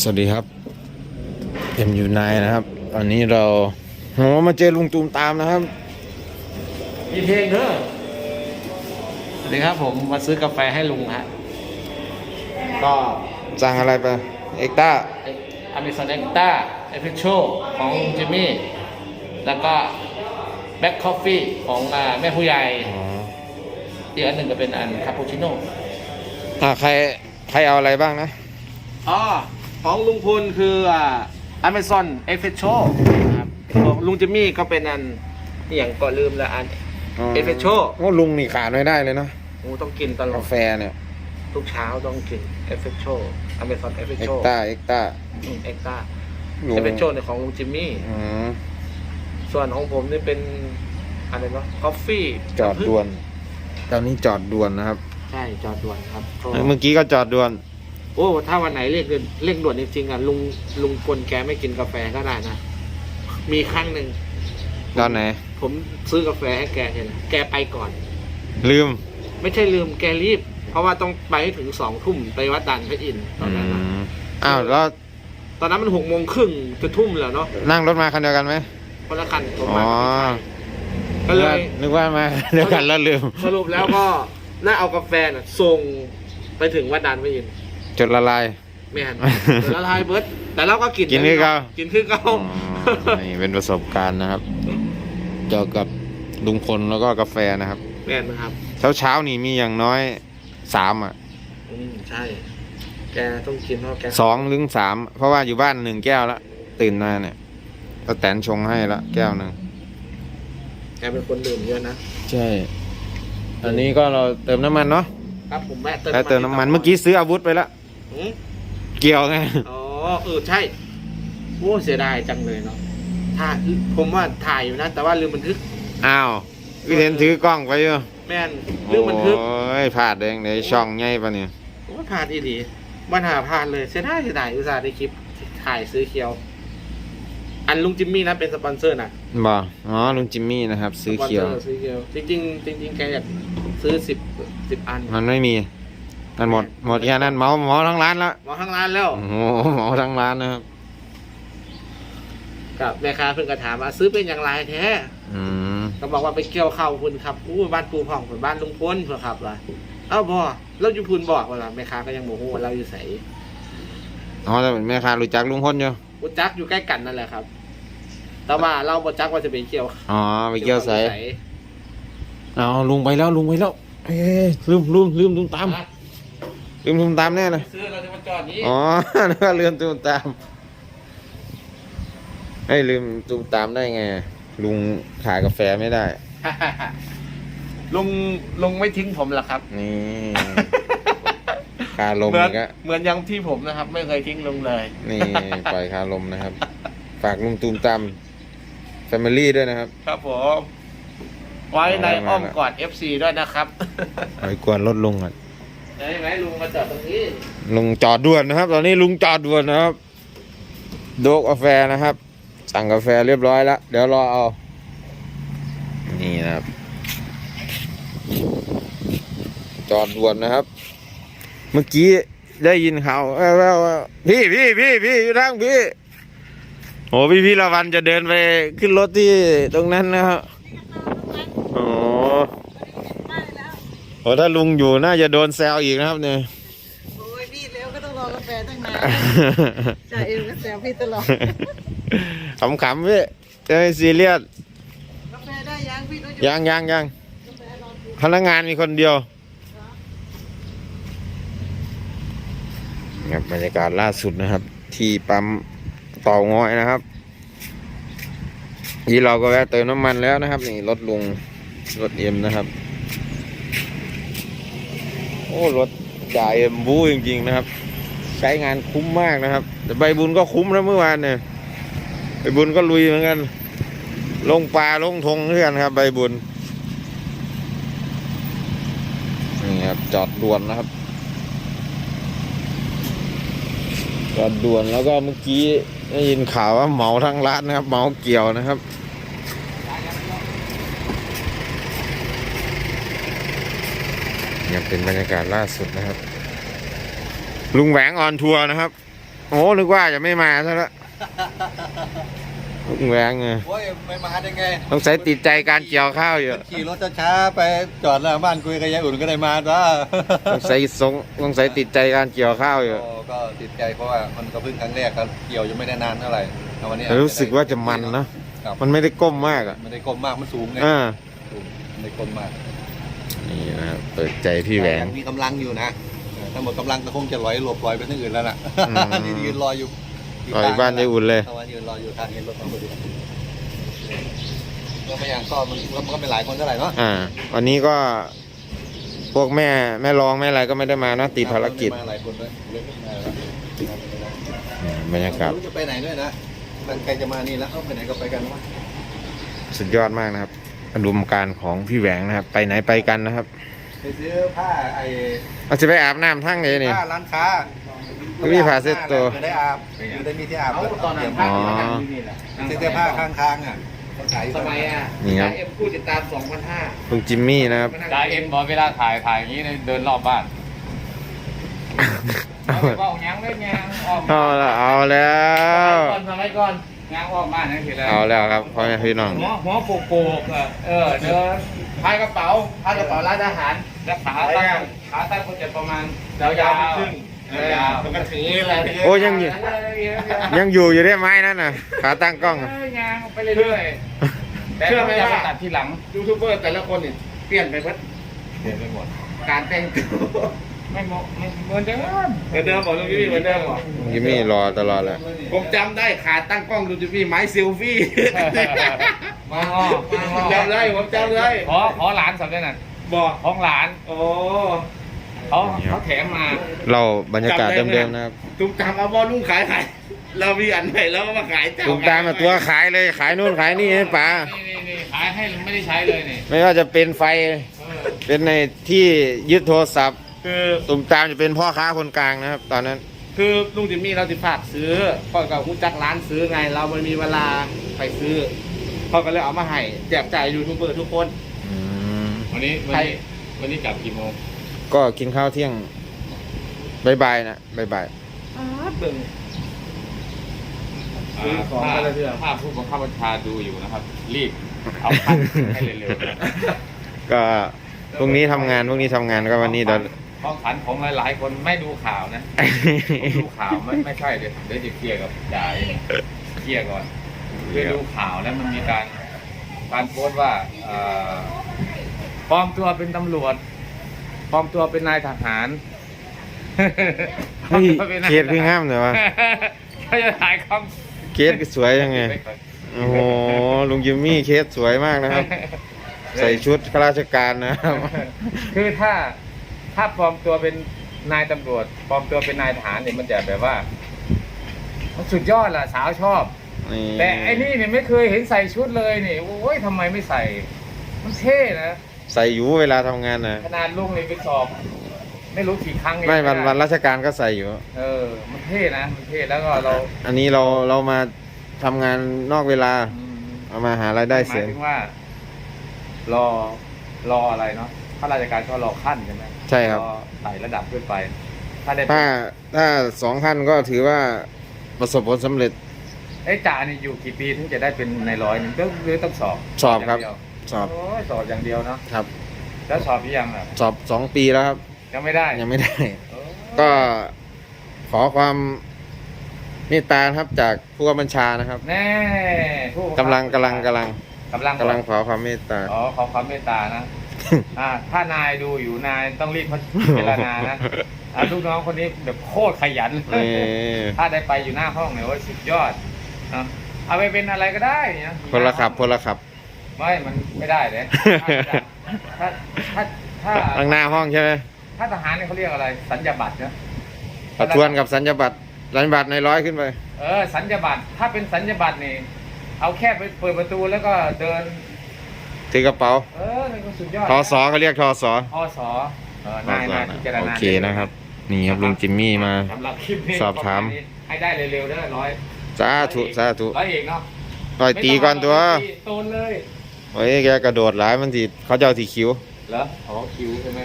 สวัสดีครับเอ็มยูไนนะครับตอนนี้เราโหมาเจอลุงตูมตามนะครับ มีเพลงเด้อสวัสดีครับผมมาซื้อกาแฟให้ลุงฮะ ก็สั่งอะไรไป เอ็กต้าอเมซอนเอ็กต้าเอฟเฟชโชของลุงจิมมี่ แล้วก็แบ็คคอฟฟี่ของอ่าแม่ผู้ใหญ่อ๋ออีกอันหนึ่งก็เป็นอันคาปูชิโน่อ่าใครใครเอาอะไรบ้างนะอ๋อ ของลุงพลคืออ่าอเมซอนเอฟเฟชโชครับของลุงจิมมี่ก็เป็นอันอหย่างก็ลืมละอัน เอฟเฟชโชโอ้ลุงนี่ขาดไม่ได้เลยเนาะโอ้ต้องกินตลอกาดแฟเนี่ยทุกเช้าต้องกินเอฟเฟชโชอเมซอนเอฟเฟชเอ็โชกต้าเอ็กต้าเอ็กต้าลุงเอฟเฟชโชในของลุงจิมมี่ อืมส่วนของผมนี่เป็นอะไรวะกาแฟจอดด่วนตอนนี้จอดด่วนนะครับ ใช่ จอดด่วนครับก็เมื่อกี้ก็จอดด่วน โอ้ถ้าวันไหนเร่งด่วนเร่งด่วนจริงๆอะลุงลุงกลแกไม่กินกาแฟก็ได้นะมีครั้งหนึ่งตอนไหน ผมซื้อกาแฟให้แกเนี่ยนะแกไปก่อน ลืม ไม่ใช่ลืมแกรีบ เพราะว่าต้องไปให้ถึงสองทุ่มไปวัดดันพระอินทร์ตอนนั้นนะอืมอ้าวแล้วตอนนั้นมันหกโมงครึ่งจะทุ่มแล้วเนาะนั่งรถมาคันเดียวกันไหมคนละคันผมอ๋มาอก็เลยนึกว่ามาเดียวกันแล้วลืม สรุปแล้วก็น่าเอากาแฟน่ะส่งไปถึงวัดดันพระอินทร์ จดละลายไม่หันเดี๋ยวละลายเบิร์ดแต่เราก็กินกินคือเก่า กินคือเก่าอ๋อนี่เป็นประสบการณ์นะครับ เกี่ยวกับลุงพลแล้วก็กาแฟนะครับ แม่นนะครับเช้าเช้าๆนี่มีอย่างน้อยสามอะอืมใช่ แกต้องกินเพราะแกสองหรือสามเพราะว่าอยู่บ้านหนึ่งแก้วละตื่นมาเนี่ยก็แตนชงให้ละแก้วหนึ่งแกเป็นคนดื่มเยอะนะใช่ อันนี้ก็เราเติมน้ำมันเนาะครับผมแม่เติมแล้วเติมน้ำมันเมื่อกี้ซื้ออาวุธไปละ อืมเกี่ยวไงอ๋อเออใช่โอ้เสียดายจังเลยเนาะถ่ายผมว่าถ่ายอยู่นะแต่ว่าลืมบันทึกอ้าวพี่เทนถือกล้องไปอยู่แม่นลืมบันทึกโอ้ยพลาดเองในช่องใหญ่ปะเนี่ยโอ้ยพลาดอีดีปัญหาพลาดเลยเสียดายเสียดายอุตส่าห์ได้คลิปถ่ายซื้อเคียว อันลุงจิมมี่นะเป็นสปอนเซอร์นะบ่อ๋อลุงจิมมี่นะครับ ซื้อเขียว สปนซอร์ซื้อเคียวจริงๆจริงๆแกอยากซื้อสิบสิบอัน มันไม่มี มันหมดหมดแค่นั้นเหมาเหมาทั้งร้านแล้วมาข้างร้านแล้ว โอ้โหเหมาทั้งร้านนะครับกับแม่ค้าเพิ่งกระถามว่าซื้อเป็นอย่างไรแท้อืมก็บอกว่าไปเกี่ยวข้าวคุณครับอู้บ้านปูผ่องเหมือนบ้านลุงพลเพื่อครับล่ะเอ้าบ่เราอยู่พูนบอกว่าล่ะแม่ค้าก็ยังโมโหว่าเราอยู่ใสอ๋อแต่แม่ค้ารู้จักลุงพลอยู่อุจักอยู่ใกล้กันนั่นแหละครับ แต่ว่าเราบ่จักว่าจะไปเกี่ยวอ๋อไปเกี่ยวใส่เอาลุงไปแล้วลุงไปแล้วเอ้ยลืมลืมลืมลุงตาม อะ ลืมลุงตามแน่เลยซื้อเราจะมาจอดนี้อ๋อนึกว่าลืมลุงตามไอ้ยลืมลุงตามได้ไง ลุงขายกาแฟไม่ได้ ลุงลุงไม่ทิ้งผมหรอกครับ นี่คาลมเหมือนอีกอะเหมือนอยังที่ผมนะครับ ไม่เคยทิ้งลุงเลยนี่ปล่อยคาลมนะครับ ฝากลุงตูมตามแฟมิลี่ด้วยนะครับ ครับผม ไว้ในเอาไว้อ้อมมากอด FC ด้วยนะครับไปกวนรถลุงก่อน ได้ไหมลุงมาจอดตรงนี้ ลุงจอดด่วนนะครับ ตอนนี้ลุงจอดด่วนนะครับ โดกกาแฟนะครับ สั่งกาแฟเรียบร้อยแล้ว เดี๋ยวรอเอา นี่นะครับ จอดด่วนนะครับ เมื่อกี้ได้ยินเขาแว่วพี่พี่พี่พี่อยู่ทางพี่โอ้พี่พี่ละวันจะเดินไปขึ้นรถที่ตรงนั้นนะครับโอ้ โหถ้าลุงอยู่น่าจะโดนแซวอีกนะครับเนี่ยโอ้ยพี่เร็วก็ต้องรอกาแฟตั้งนานจ่าเอ็มก็แซวพี่ตลอดขำๆพี่จะไม่ซีเรียสกาแฟได้ยังพี่ต้องยังยังยังกาแฟรอพี่พนักงานมีคนเดียวครับบรรยากาศล่าสุดนะครับ ที่ปั๊มเต่างอยนะครับที่เราก็แวะเติมน้ำมันแล้วนะครับ นี่รถลุงรถเอ็มนะครับโอ้รถจ่ายเอ็มบูจริงๆนะครับ ใช้งานคุ้มมากนะครับ แต่ใบบุญก็คุ้มนะเมื่อวานเนี่ยใบบุญก็ลุยเหมือนกัน ลงปลาลงทงเพื่อนครับ ใบบุญนี่ครับจอดด่วนนะครับจอดด่วนแล้วก็เมื่อกี้ได้ยินข่าวว่าเหมาทั้งร้านนะครับ เหมาเกี่ยวนะครับ นี่ยเป็นบรรยากาศล่าสุดนะครับ ลุงแหวงออนทัวร์นะครับ โอ้นึกว่าจะไม่มาซะแล้วลุงแหวงไงโอ้ยไม่มาได้ไงต้องใส่ติดใจการเกี่ยวข้าวอยู่ขี่รถช้าๆไปจอดหน้าบ้านคุยกับยายอุ่นก็ได้มาจ้าต้องใส่สงต้องใส่ติดใจการเกี่ยวข้าวอยู่ก็ติดใจเพราะว่ามันก็เพิ่งครั้งแรกครับเกี่ยวยังไม่ได้นานเท่าไหร่แต่วันนี้แต่รู้สึกว่าจะมันนะครับมันไม่ได้ก้มมากอะไม่ได้กลมมากมันสูงไงอ่าสูงไม่ได้กลมมาก นี่นะครับเปิดใจพี่แหวง ยังมีกำลังอยู่นะเออถ้าหมดกำลังก็คงจะลอยหลบลอยไปที่อื่นแล้วน่ะอืมนี่ยืนรออยู่รออยู่บ้านยายอุ่นเลย ตะวันยืนรออยู่ทางเห็นรถมาพอดีก็ไม่อย่างก็มันมันก็ไม่หลายคนเท่าไหร่เนาะอ่า วันนี้ก็ พวกแม่แม่รองแม่อะไรก็ไม่ได้มานะติดภารกิจมาหลายคนด้วยเลยไม่มาแล้วอืมบรรยากาศ ไม่รู้จะไปไหนด้วยนะมันใครจะมานี่แล้วเอาไปไหนก็ไปกันวะสุดยอดมากนะครับ อารมณ์การของพี่แหวงนะครับ ไปไหนไปกันนะครับไปซื้อผ้าไอ้เอาจะไปอาบน้ำทั้งเลยนี่ ผ้าร้านค้ามีผ้าเซ็ตตัว จะได้อาบจะได้มีที่อาบเอาแล้วตอนนั้นเตรียมภาพที่มันนั่งอยู่นี่แหละซื้อเสื้อผ้าข้างๆอะเขาขายอยู่สมัยอะนี่ครับเอ็มผู้ติดตาม2,500ลุงจิมมี่นะครับจ่าเอ็มบอกเวลาถ่ายถ่ายอย่างนี้เนี่ยเดินรอบบ้านเอาไปบอกยังไม่ยังอ้อมเอาละเอาแล้วก่อนสมัยก่อน งานอ้อมบ้านนั่นคืออะไรเอาแล้วครับพ่อแม่พี่น้อง หัวหัวโปกโปกๆอะเออเดินพายกระเป๋าพายกระเป๋าร้านอาหารแล้วขาตั้งขาตั้งก็จะประมาณยาวๆไปครึ่งยาวมันก็ถืออะไรโอ้ยังอยู่ ยังอยู่อยู่ได้ไหมนั่นน่ะขาตั้งกล้องเออะอยางไปเรื่อยๆแต่เราจะไปตัดที่หลังยูทูบเบอร์แต่ละคนนี่เปลี่ยนไปหมดเปลี่ยนไปหมดการแต่งตัว ไม่เหมาะไม่เหมือนเดิมเหมือนเดิมบอกลุงจิมมี่เหมือนเดิมบอกลุงจิมมี่รอตลอดแหละผมจำได้ขาตั้งกล้องลุงจิมมี่ไม้เซลฟี่มางอมางอจำได้ผมจำได้ขอขอหลานสำเร็จน่ะบอกของหลานโอ้เขาเขาแถมมาเราบรรยากาศเดิมๆนะครับตุ้มตามเอาบอลลุงขายขายเรามีอันไหนแล้วก็มาขายเจ้าลุงตามมาตัวขายเลยขายนู่นขายนี่ให้ป๋านี่นี่นี่ขายให้ไม่ได้ใช้เลยนี่ไม่ว่าจะเป็นไฟเออเป็นในที่ยึดโทรศัพท์ คือ ตุ่มตามจะเป็นพ่อค้าคนกลางนะครับ ตอนนั้น คือลุงจิมมี่เราจะฝากซื้อพ่อกับผู้จักร้านซื้อไง เราไม่มีเวลาไปซื้อพ่อก็เลยเอามาให้แจกจ่ายยูทูบเบอร์ทุกคน อืม วันนี้วันใครนี้วันนี้กลับกี่โมงก็กินข้าวเที่ยงบายๆนะบายเบิ่ง ซื้อของถ้าไปเลยเถอะถ้าผู้บังคับบัญชาดูอยู่นะครับ รีบเอาพันให้เร็วๆนะๆก็พรุ่งนี้ทำงานพรุ่งนี้ทำงานก็วันนี้เดี๋ยว ของขันของหลาย ๆ คนไม่ดูข่าวนะผมดูข่าวไม่ไม่ใช่เดี๋ยวเดี๋ยวจะเคลียร์กับจ่าเองเคลียร์ก่อนคือดูข่าวแล้วมันมีการการโพสต์ว่าเอ่อปลอมตัวเป็นตำรวจปลอมตัวเป็นนายทหารเฮ้ยปลอมตัวป็นนายเคสพี่ห้ามเลยวะเขาจะถ่ายคเคสสวยยังไงำโอ้โห ลุงจิมมี่เคสสวยมากนะครับ ใส่ชุดข้าราชการนะครับ คือถ้า ถ้าปลอมตัวเป็นนายตำรวจปลอมตัวเป็นนายทหารเนี่ยมันจะแบบว่า มันสุดยอดล่ะสาวชอบ นี่แต่ไอ้นี่เนี่ยไม่เคยเห็นใส่ชุดเลยนี่โอ้ยทำไมไม่ใส่ มันเท่นะ ใส่อยู่เวลาทำงานนะขนาดลุงเลยไปสอบ ไม่รู้กี่ครั้งไม่วันด้วันราชการก็ใส่อยู่ เออ มันเท่นะมันเท่แล้วก็เราอันนี้เราเรามาทำงานนอกเวลา อืมเอามาหารายได้หเสริมายมถึงว่า รอรออะไรเนาะข้าราชการก็รอขั้นใช่ไหม ใช่ครับอไต่ระดับขึ้นไป ถ้าได้ถ้าถ้าสองขั้นก็ถือว่าประสบผลสำเร็จไอ้จ่านี่อยู่กี่ปีถึงจะได้เป็นในร้อยหนึ่งต้องหรือต้องสอบสอบครับ ย่างเดียวสอบโอ้ยสอบอย่างเดียวเนาะครับ แล้วสอบหรือยังอะสอบสองปีแล้วครับ ยังไม่ได้ยังไม่ได้ โอ้ก็ขอความเมตตานะครับจากผู้กำบัญชานะครับแน่ผู้บังคับกำลังกำลังกำลังกำลังกำลังขอความเมตตา อ๋อขอความเมตตานะ อ่าถ้านายดูอยู่นายต้องรีบมาพิจารณานะอ่าลูกน้องคนนี้แบบโคตรขยันนี่ถ้าได้ไปอยู่หน้าห้องเนี่ยว่าสุดยอดนะเอาไปเป็นอะไรก็ได้เนี่ยพลขับพลขับ ไม่มันไม่ได้เลยถ้าถ้าถ้าข้างหน้าห้องใช่ไหมถ้าทหารเนี่ยเขาเรียกอะไร สัญญาบัตรนะประทวนกับสัญญาบัตรสัญญาบัตรในร้อยขึ้นไป เออ สัญญาบัตรถ้าเป็นสัญญาบัตรนี่เอาแค่ไปเปิดประตูแล้วก็เดิน ถือกระเป๋าเออนี่ก็สุดยอดทอสอเขาเรียกทอสอพอสอเออนายนายพิจารณาโอเคนะครับ นี่ครับลุงจิมมี่มา สำหรับคลิปนี้สอบถาม ประณนี้ให้ได้เร็วๆได้ร้อยสาธุสาธุร้อยเอกเนาะต่อยตีก่อนตัวไม่งเอาตีโตนเลย โอ้ยแกกระโดดหลายมันทีเขาจะเอาทีคิ้ว เหรออ๋อคิวใช่ไหม